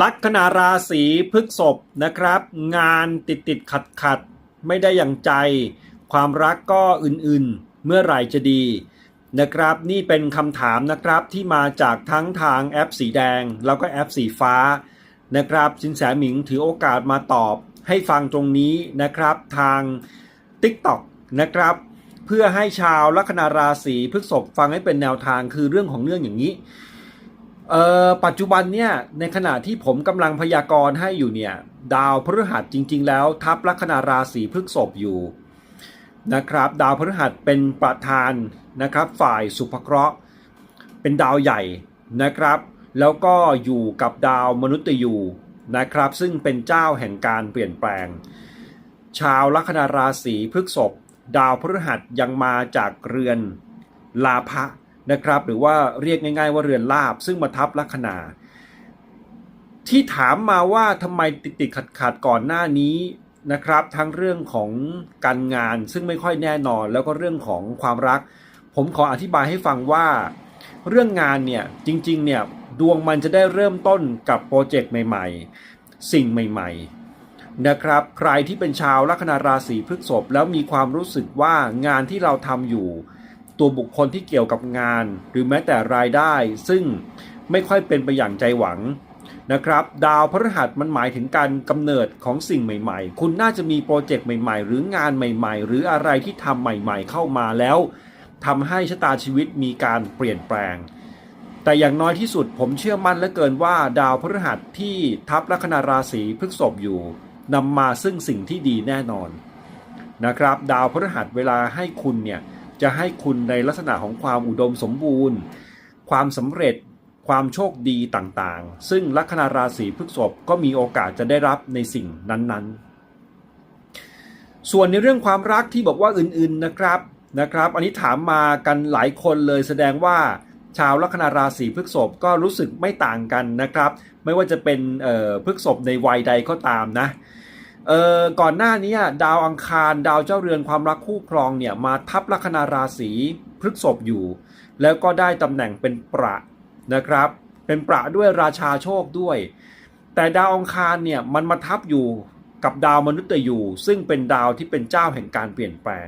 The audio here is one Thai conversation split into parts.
ลัคนาราศีพฤกษภนะครับ งานติดติดขัดขัดไม่ได้อย่างใจ ความรักก็อื่นๆ เมื่อไหร่จะดีนะครับ นี่เป็นคำถามนะครับที่มาจากทั้งทางแอปสีแดง แล้วก็แอปสีฟ้านะครับสินแสหมิงถือโอกาสมาตอบให้ฟังตรงนี้นะครับทาง TikTok นะครับ เพื่อให้ชาวลัคนาราศีพฤษภฟังให้เป็นแนวทางคือเรื่องของเรื่องอย่างนี้ เอ่อปัจจุบันเนี่ยในขณะที่ผมกำลังพยากรณ์ให้อยู่เนี่ยดาวพฤหัสจริง ๆ แล้วทับลัคนาราศีพฤษภอยู่นะครับ ดาวพฤหัสเป็นประธานนะครับฝ่ายสุภเคราะห์เป็นดาวใหญ่นะครับ แล้วก็อยู่กับดาวมนุษย์ยูนะครับ ซึ่งเป็นเจ้าแห่งการเปลี่ยนแปลง ชาวลัคนาราศีพฤษภดาวพฤหัสยังมาจากเรือนลาภะ นะครับ หรือว่าเรียกง่าย ๆ ว่าเรือนลาบซึ่งมาทับลัคนาที่ถามมาว่าทำไมติดติดขัดขัดๆก่อนหน้านี้นะครับ ทั้งเรื่องของการงานซึ่งไม่ค่อยแน่นอน แล้วก็เรื่องของความรัก ผมขออธิบายให้ฟังว่า เรื่องงานเนี่ยจริงๆเนี่ยดวงมันจะได้เริ่มต้นกับโปรเจกต์ใหม่ๆ สิ่งใหม่ ๆ นะครับ ใครที่เป็นชาวลัคนาราศีพฤษภแล้วมีความรู้สึกว่างานที่เราทำอยู่ ตัวบุคคลที่เกี่ยวกับงาน หรือแม้แต่รายได้ ซึ่งไม่ค่อยเป็นไปอย่างใจหวังนะครับ ดาวพฤหัสมันหมายถึงการกำเนิดของสิ่งใหม่ ๆ คุณน่าจะมีโปรเจกต์ใหม่ ๆ หรืองานใหม่ ๆ หรืออะไรที่ทำใหม่ ๆ เข้ามาแล้วทำให้ชะตาชีวิตมีการเปลี่ยนแปลง แต่อย่างน้อยที่สุดผมเชื่อมั่นเหลือเกินว่า ดาวพฤหัสที่ทับลัคนาราศีพฤษภอยู่นำมาซึ่งสิ่งที่ดีแน่นอนนะครับ ดาวพฤหัสเวลาให้คุณเนี่ย จะให้คุณในลักษณะของความอุดมสมบูรณ์ ความสำเร็จ ความโชคดีต่างๆ ซึ่งลัคนาราศีพฤษภก็มีโอกาสจะได้รับในสิ่งนั้นๆ ส่วนในเรื่องความรักที่บอกว่าอื่นๆนะครับนะครับ อันนี้ถามมากันหลายคนเลยแสดงว่าชาวลัคนาราศีพฤษภก็รู้สึกไม่ต่างกันนะครับ ไม่ว่าจะเป็นเอ่อพฤษภในวัยใดก็ตามนะ เอ่อก่อนหน้านี้ดาวอังคารดาวเจ้าเรือนความรักคู่ครองเนี่ยมาทับลัคนาราศีพฤกษภอยู่ แล้วก็ได้ตำแหน่งเป็นประนะครับ เป็นประด้วยราชาโชคด้วย แต่ดาวอังคารเนี่ยมันมาทับอยู่กับดาวมนุษย์ยูซึ่งเป็นดาวที่เป็นเจ้าแห่งการเปลี่ยนแปลง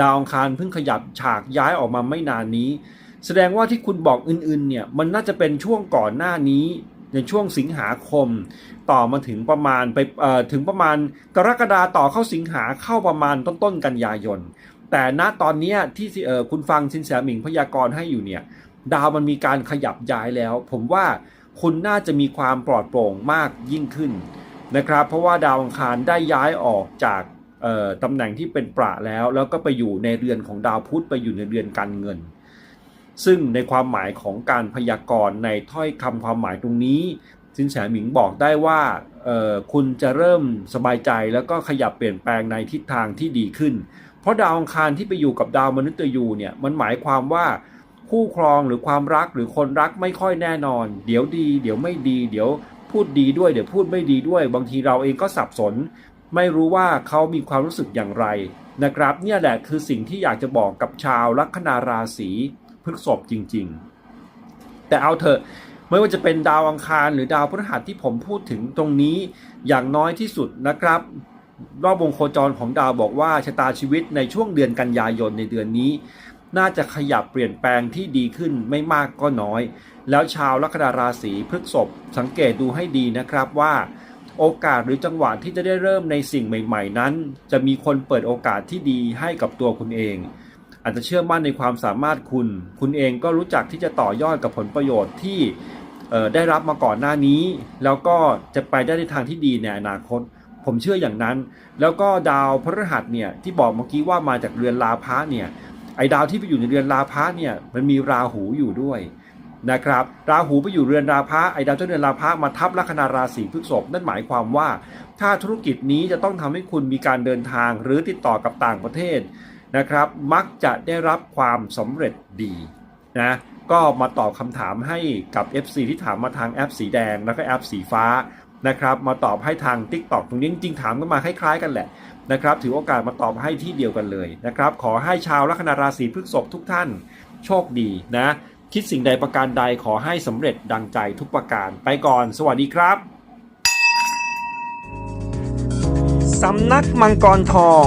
ดาวอังคารเพิ่งขยับฉากย้ายออกมาไม่นานนี้ แสดงว่าที่คุณบอกอื่นๆเนี่ยมันน่าจะเป็นช่วงก่อนหน้านี้ ในช่วงสิงหาคม ต่อมาถึงประมาณไปถึงประมาณกรกฎาต่อเข้าสิงหาเข้าประมาณต้นๆกันยายน แต่ณตอนนี้ที่คุณฟังชินแสหมิงพยากรณ์ให้อยู่เนี่ยดาวมันมีการขยับย้ายแล้ว ผมว่าคุณน่าจะมีความปลอดโปร่งมากยิ่งขึ้นนะครับ เพราะว่าดาวอังคารได้ย้ายออกจากตำแหน่งที่เป็นประแล้ว แล้วก็ไปอยู่ในเรือนของดาวพุธไปอยู่ในเรือนการเงิน ซึ่งในความหมายของการพยากรณ์ในถ้อยคำความหมายตรงนี้ สินแสหมิงบอกได้ว่าคุณจะเริ่มสบายใจแล้วก็ขยับเปลี่ยนแปลงในทิศทางที่ดีขึ้น เพราะดาวอังคารที่ไปอยู่กับดาวมนุษย์ยูเนี่ยมันหมายความว่าคู่ครองหรือความรักหรือคนรักไม่ค่อยแน่นอน เดี๋ยวดี เดี๋ยวไม่ดีเดี๋ยวพูดดีด้วยเดี๋ยวพูดไม่ดีด้วย บางทีเราเองก็สับสน ไม่รู้ว่าเขามีความรู้สึกอย่างไรนะครับ เนี่ยแหละคือสิ่งที่อยากจะบอกกับชาวลัคนาราศี พฤกษภจริง ๆ แต่เอาเถอะไม่ว่าจะเป็นดาวอังคารหรือดาวพฤหัสที่ผมพูดถึงตรงนี้อย่างน้อยที่สุดนะครับ รอบวงโคจรของดาวบอกว่าชะตาชีวิตในช่วงเดือนกันยายนในเดือนนี้ น่าจะขยับเปลี่ยนแปลงที่ดีขึ้นไม่มากก็น้อย แล้วชาวลัคนาราศีพฤษภสังเกตดูให้ดีนะครับว่าโอกาสหรือจังหวะที่จะได้เริ่มในสิ่งใหม่ ๆ นั้น จะมีคนเปิดโอกาสที่ดีให้กับตัวคุณเอง อาจจะเชื่อมั่นในความสามารถคุณ คุณเองก็รู้จักที่จะต่อยอดกับผลประโยชน์ที่ได้รับมาก่อนหน้านี้ แล้วก็จะไปได้ในทางที่ดีในอนาคต ผมเชื่ออย่างนั้น แล้วก็ดาวพฤหัสเนี่ยที่บอกเมื่อกี้ว่ามาจากเรือนลาภะเนี่ยไอ้ดาวที่ไปอยู่ในเรือนราพะเนี่ยมันมีราหูอยู่ด้วยนะครับราหูไปอยู่เรือนราพะไอ้ดาวเจ้าเรือนราพะมาทับลัคนาราศีพฤษภนั่นหมายความว่า ถ้าธุรกิจนี้จะต้องทำให้คุณมีการเดินทางหรือติดต่อกับต่างประเทศ นะครับ มักจะได้รับความสำเร็จดีนะก็มาตอบคำถามให้กับ FC ที่ถามมาทางแอปสีแดงแล้วก็แอปสีฟ้านะครับมาตอบให้ทาง Tik t o อกตรงนี้จริงๆถามกันมาคล้ายๆกันแหละนะครับถือโอกาสมาตอบให้ที่เดียวกันเลยนะครับขอให้ชาวลัคนาราศีพฤษภทุกท่านโชคดีนะคิดสิ่งใดประการใดขอให้สำเร็จดังใจทุกประการไปก่อน สวัสดีครับสำนักมังกรทอง